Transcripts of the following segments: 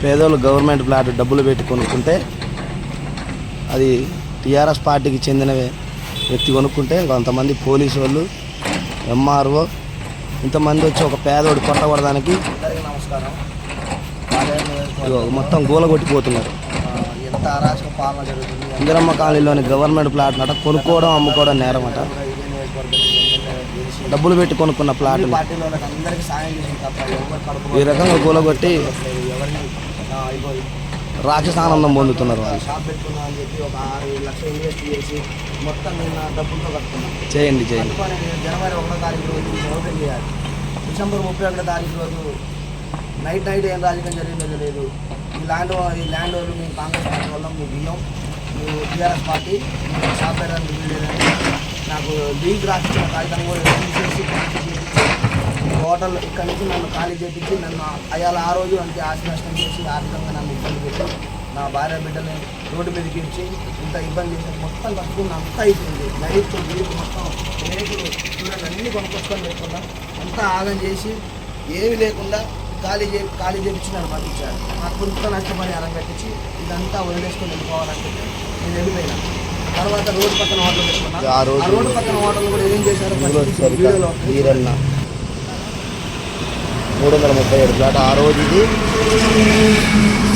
పేదోళ్ళు government plot డబ్బులు పెట్టి కొనుక్కుంటే అది టీఆర్ఎస్ పార్టీకి చెందిన వ్యక్తి కొనుక్కుంటే కొంతమంది పోలీసు వాళ్ళు ఎంఆర్ఓ ఇంతమంది వచ్చి ఒక పేదోడు ఇదిగో మొత్తం గోల కొట్టిపోతున్నారు ఇందిరమ్మ కాలనీలోని గవర్నమెంట్ ప్లాట్ నట కొనుక్కోవడం అమ్ముకోవడం నేరం అట డబ్బులు పెట్టి కొనుక్కున్న ప్లాట్లు కడుపు ఈ రకంగా ఇగో రాక్షసానందం పొందుతున్నారు షాప్ పెట్టుకున్నా అని చెప్పి ఒక ఆరు ఏడు లక్షలు ఇన్వెస్ట్ చేసి మొత్తం నిన్న డబ్బులతో కట్టుకున్నాం. చేయండి చేయండి. నేను జనవరి ఒకటో తారీఖు రోజు ఓపెన్ చేయాలి. డిసెంబర్ ముప్పై ఒకటో తారీఖు రోజు నైట్ నైట్ ఏం రాజకీయం జరిగిందో తెలియదు. ఈ ల్యాండ్ ఈ ల్యాండ్ వాళ్ళు మేము కాంగ్రెస్ పార్టీ వల్ల మీ బియ్యం మేము టీఆర్ఎస్ పార్టీ పెట్టడానికి వీలేదని నాకు లీగ్ రాసిచ్చిన కాగితం కూడా తీసేసి హోటల్ ఇక్కడ నుంచి నన్ను ఖాళీ చేపించి నన్ను అయ్యాల ఆ రోజు అంతే ఆస్తి నష్టం చేసి ఆర్థికంగా నన్ను ఇబ్బంది పెట్టి నా భార్య బిడ్డని రోడ్డు మీదకి ఇచ్చి ఇంత ఇబ్బంది చేసి మొత్తం కట్టుకుని అంతా అయిపోయింది. లైట్ వీళ్ళు మొత్తం రేకులు చూడండి అన్ని కొనుక్కొచ్చుకొని లేకుండా అంతా ఆగం చేసి ఏమీ లేకుండా ఖాళీ చే ఖాళీ చేపించి నన్ను పంపించారు. నాకు కొంత నష్టపరిహారం కట్టించి ఇదంతా వదిలేసుకొని వెళ్ళిపోవాలని చెప్పి నేను వెళ్ళిపోయినా. తర్వాత రోడ్డు పక్కన హోటల్ పెట్టుకున్నా ఆ రోడ్డు పక్కన హోటల్ కూడా ఏం చేశారు వీడియోలో వీరన్న మూడు వందల ముప్పై ఏడు ప్లాట్. ఆ రోజు ఇది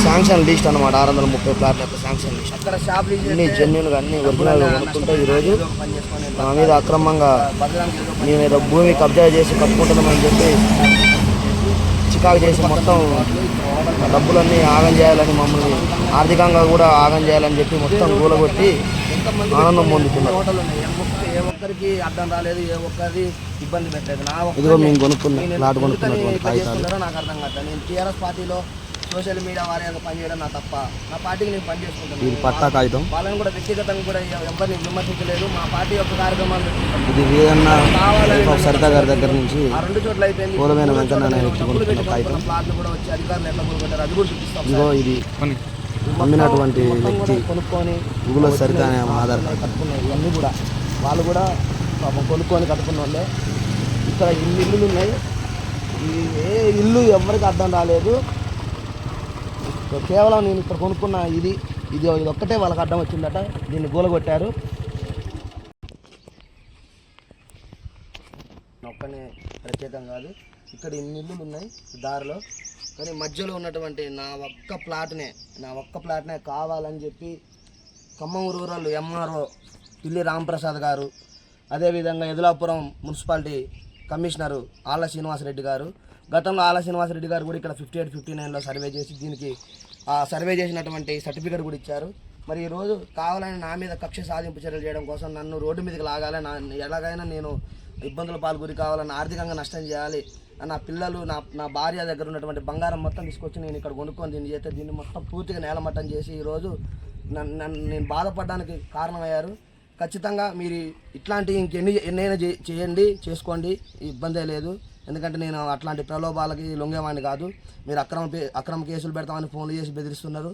శాంక్షన్ లిస్ట్ అనమాట ఆరు వందల ముప్పై ప్లాట్ల యొక్క శాంక్షన్ లిస్ట్. అక్కడ అన్ని జెన్యున్గా అన్ని ఒరిజినల్ కొనుక్కుంటే ఈరోజు మా మీద అక్రమంగా మేము ఏదో భూమి కబ్జా చేసి కట్టుకుంటున్నామని చెప్పి చికాకు చేసి మొత్తం డబ్బులన్నీ ఆగం చేయాలని మమ్మల్ని ఆర్థికంగా కూడా ఆగం చేయాలని చెప్పి మొత్తం కూలగొట్టి ఆనందం పొందుతున్నారు. ఏ ఒక్క ఏ ఒక్కరికి అర్థం రాలేదు ఏ ఒక్కరి ఇబ్బంది పెట్టలేదు. నా ఇదిగో మేము కొనుక్కున్న నాకు అర్థం కాదు నేను టీఆర్ఎస్ పార్టీలో సోషల్ మీడియా వారిగా పనిచేయడం నా తప్ప. నా పార్టీకి నేను పని ఇది చేసుకుంటాను పట్టా కాగితం? వాళ్ళని కూడా వ్యక్తిగతంగా కూడా ఎవ- ఎవరిని విమర్శించలేదు. మా పార్టీ యొక్క కార్యక్రమాలు ఇది సరిత గారి దగ్గర నుంచి ఆ రెండు చోట్ల అయిపోయింది. పూలమైన కొనుక్కున్న ప్లాట్లు కూడా వచ్చి అధికారులు ఎట్లా అది కూడా చూపిస్తాం ఇదిగో ఇది అమ్మినటువంటి వ్యక్తి కొనుక్కొని ఉగుల సరిత అనే ఆధార్. కార్డు కట్టుకున్నారు. ఇవన్నీ కూడా వాళ్ళు కూడా పాపం కొనుక్కొని కట్టుకున్న వాళ్ళే. ఇక్కడ ఇన్ని ఇల్లులు ఉన్నాయి. ఈ ఏ ఇల్లు ఎవరికి అర్థం రాలేదు. కేవలం నేను ఇక్కడ కొనుక్కున్న ఇది ఇది ఇది ఒక్కటే వాళ్ళకి అడ్డం వచ్చిందట. దీన్ని గోలగొట్టారు. ఒక్కనే ప్రత్యేకం కాదు. ఇక్కడ ఇన్ని ఇల్లులు ఉన్నాయి దారిలో. కానీ మధ్యలో ఉన్నటువంటి నా ఒక్క ప్లాట్నే నా ఒక్క ప్లాట్నే కావాలని చెప్పి ఖమ్మం రూరల్ ఎంఆర్ఓ పిల్లి రాంప్రసాద్ గారు అదేవిధంగా ఎదులాపురం మున్సిపాలిటీ కమిషనరు ఆళ్ళ శ్రీనివాసరెడ్డి గారు గతంలో ఆల శ్రీనివాసరెడ్డి గారు కూడా ఇక్కడ ఫిఫ్టీ ఎయిట్ ఫిఫ్టీ నైన్లో సర్వే చేసి దీనికి ఆ సర్వే చేసినటువంటి సర్టిఫికేట్ కూడా ఇచ్చారు. మరి ఈరోజు కావాలని నా మీద కక్ష సాధింపు చర్యలు చేయడం కోసం నన్ను రోడ్డు మీదకి లాగాలి నా ఎలాగైనా నేను ఇబ్బందుల పాలు గురి కావాలని ఆర్థికంగా నష్టం చేయాలి నా పిల్లలు నా నా భార్య దగ్గర ఉన్నటువంటి బంగారం మొత్తం తీసుకొచ్చి నేను ఇక్కడ కొనుక్కొని దీన్ని చేస్తే దీన్ని మొత్తం పూర్తిగా నేలమట్టం చేసి ఈరోజు నన్ను నేను బాధపడడానికి కారణమయ్యారు. ఖచ్చితంగా మీరు ఇట్లాంటి ఇంకెన్ని ఎన్నైనా చే- చేయండి చేసుకోండి ఇబ్బందే లేదు. ఎందుకంటే నేను అట్లాంటి ప్రలోభాలకి లొంగేవాడిని కాదు. మీరు అక్రమ పే- అక్రమ కేసులు పెడతామని ఫోన్లు చేసి బెదిరిస్తున్నారు.